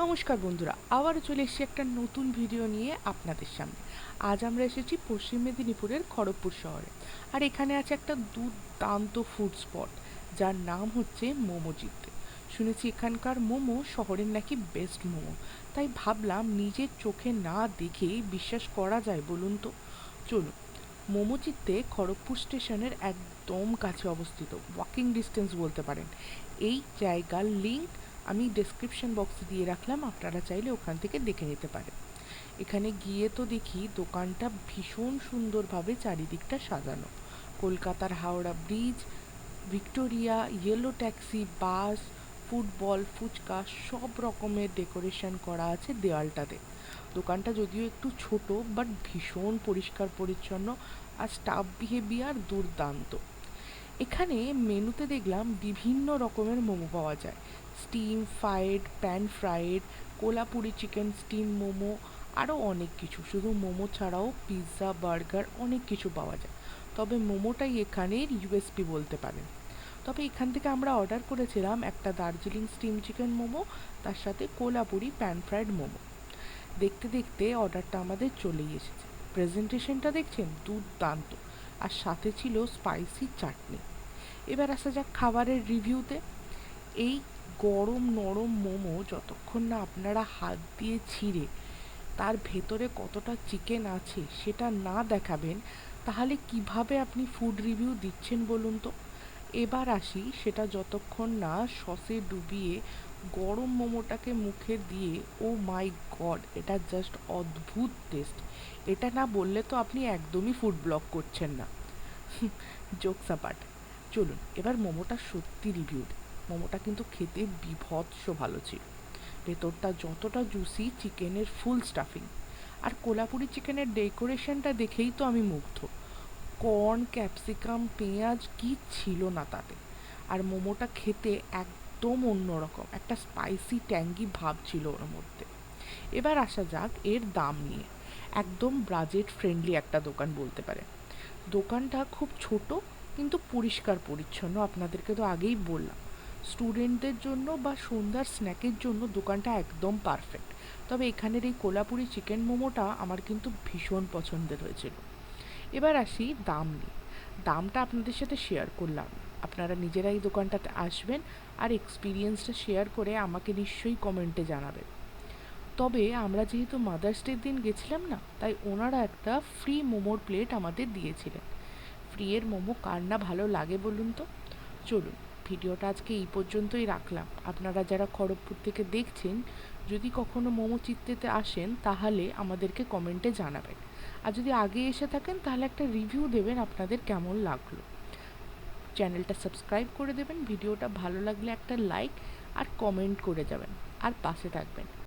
নমস্কার বন্ধুরা, আবারও চলে এসেছি একটা নতুন ভিডিও নিয়ে আপনাদের সামনে। আজ আমরা এসেছি পশ্চিম মেদিনীপুরের খড়গপুর শহরে আর এখানে আছে একটা দুর্দান্ত ফুড স্পট যার নাম হচ্ছে মোমো জিতে। শুনেছি এখানকার মোমো শহরের নাকি বেস্ট মোমো, তাই ভাবলাম নিজের চোখে না দেখেই বিশ্বাস করা যায় বলুন তো। চলুন, মোমো চিত্তে খড়গপুর স্টেশনের একদম কাছে অবস্থিত ওয়াকিং ডিস্টেন্স বলতে পারেন। এই জায়গার লিঙ্ক আমি ডেসক্রিপশন বক্সে দিয়ে রাখলাম, আপনারা চাইলে ওখান থেকে দেখে নিতে পারেন। এখানে গিয়ে তো দেখি দোকানটা ভীষণ সুন্দরভাবে চারিদিকটা সাজানো। কলকাতার Howrah bridge Victoria yellow taxi bus football phuchka, সব রকমের ডেকোরেশন করা আছে দেওয়ালটাতে দোকানটা যদিও একটু ছোট বাট ভীষণ পরিষ্কার, পরিচ্ছন্ন আর স্টাফ বিহেভিয়ার দুর্দান্ত। এখানে মেনুতে দেখলাম বিভিন্ন রকমের মোমো পাওয়া যায়। Steam fried pan fried Kolhapuri chicken steam momo আরও অনেক কিছু। শুধু মোমো ছাড়াও পিৎজা বার্গার অনেক কিছু পাওয়া যায়। তবে মোমোটাই এখানের ইউএসপি বলতে পারেন। তবে এখান থেকে আমরা অর্ডার করেছিলাম একটা দার্জিলিং স্টিম চিকেন মোমো তার সাথে কোলাপুরি প্যান ফ্রাইড মোমো দেখতে দেখতে অর্ডারটা আমাদের চলেই এসেছে। প্রেজেন্টেশনটা দেখছেন? দুর্দান্ত। আর সাথে ছিল স্পাইসি চাটনি। এবার আসা যাক খাবারের রিভিউতে এই গরম নরম মোমো যতক্ষণ না আপনারা হাত দিয়ে ছিঁড়ে তার ভেতরে কতটা চিকেন আছে সেটা না দেখাবেন, তাহলে কীভাবে আপনি ফুড রিভিউ দিচ্ছেন বলুন তো? এবার আসি সেটা যতক্ষণ না সসে ডুবিয়ে গরম মোমোটাকে মুখে দিয়ে, ও মাই গড এটা জাস্ট অদ্ভুত টেস্ট এটা না বললে তো আপনি একদমই ফুড ব্লগ করছেন না। জোকস আপার্ট চলুন, এবার মোমোটা সত্যি রিভিউ মোমোটা কিন্তু খেতে বিভৎস ভালো ছিল। ভেতরটা যতটা জুসি চিকেনের ফুল স্টাফিং আর কোলাপুরি চিকেনের ডেকোরেশনটা দেখেই তো আমি মুগ্ধ। কর্ন ক্যাপসিকাম পেঁয়াজ কি ছিল না তাতে? আর মোমোটা খেতে একদম অন্যরকম একটা স্পাইসি ট্যাঙ্গি ভাব ছিল ওর মধ্যে। এবার আসা যাক এর দাম নিয়ে। একদম বাজেট ফ্রেন্ডলি একটা দোকান বলতে পারে দোকানটা খুব ছোট, কিন্তু পরিষ্কার পরিচ্ছন্ন, আপনাদেরকে তো আগেই বললাম। স্টুডেন্টদের জন্য বা সন্ধ্যার স্ন্যাকের জন্য দোকানটা একদম পারফেক্ট। তবে এখানের এই কোলাপুরি চিকেন মোমোটা আমার কিন্তু ভীষণ পছন্দের হয়েছিল। এবার আসি দাম নিয়ে। দামটা আপনাদের সাথে শেয়ার করলাম। আপনারা নিজেরাই দোকানটাতে আসবেন আর এক্সপিরিয়েন্সটা শেয়ার করে আমাকে নিশ্চয়ই কমেন্টে জানাবেন। তবে আমরা যেহেতু মাদার্স ডের দিন গেছিলাম না, তাই ওনারা একটা ফ্রি মোমোর প্লেট আমাদের দিয়েছিলেন। ফ্রি এর মোমো কার না ভালো লাগে বলুন তো? চলুন। ভিডিওটা আজকে এই পর্যন্তই রাখলাম। আপনারা যারা খড়গপুর থেকে দেখছেন, যদি কখনো মোমো চিত্তেতে আসেন, তাহলে আমাদেরকে কমেন্টে জানাবেন। আর যদি আগে এসে থাকেন, তাহলে একটা রিভিউ দেবেন আপনাদের কেমন লাগল। চ্যানেলটা সাবস্ক্রাইব করে দেবেন, ভিডিওটা ভালো লাগলে একটা লাইক আর কমেন্ট করে যাবেন। আর পাশে থাকবেন।